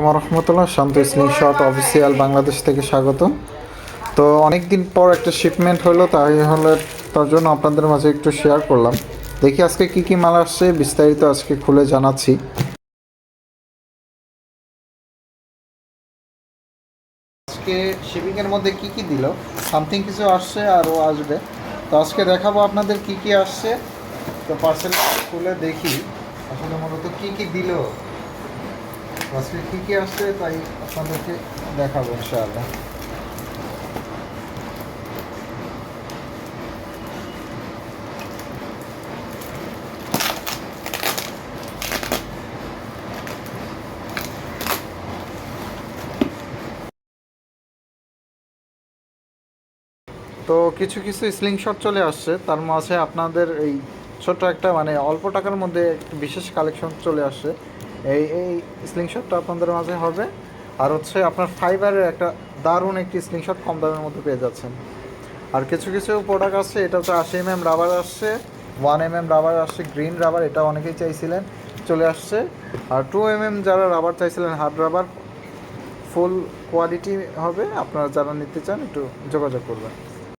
Rahmatullah, Shanto sling shot official Bangladesh থেকে স্বাগত তো অনেক দিন পর একটা শিপমেন্ট হলো, তাই হলো তার জন্য আপনাদের মাঝে একটু শেয়ার করলাম। দেখি আজকে কি কি মাল আসছে, বিস্তারিত আজকে খুলে জানাচ্ছি। আজকে শিপিংয়ের মধ্যে কি কি দিল? সামথিং কিছু আসছে আরও আসবে। তো আজকে দেখাবো আপনাদের কি কি আসছে। তো পার্সেল খুলে দেখি। আসলে মূলত কি কি দিল? আজকে কী কী আসছে তাই আপনাদেরকে দেখাবো ইনশাআল্লাহ। তো কিছু কিছু স্লিংশট চলে আসছে, তার মাঝে আপনাদের এই ছোট্ট একটা মানে অল্প টাকার মধ্যে বিশেষ কালেকশন চলে আসছে। এই এই স্লিংশটটা আপনাদের মাঝে হবে। আর হচ্ছে আপনার ফাইবারের একটা দারুণ একটি স্লিংশট কম দামের মধ্যে পেয়ে যাচ্ছেন। আর কিছু কিছু প্রোডাক্ট আসছে এটা হচ্ছে আশি এম এম রাবার আসছে ওয়ান এম এম রাবার আসছে গ্রিন রাবার এটা অনেকেই চাইছিলেন, চলে আসছে। আর টু এম এম যারা রাবার চাইছিলেন হার্ড রাবার ফুল কোয়ালিটি হবে। আপনারা যারা নিতে চান, একটু যোগাযোগ করবেন।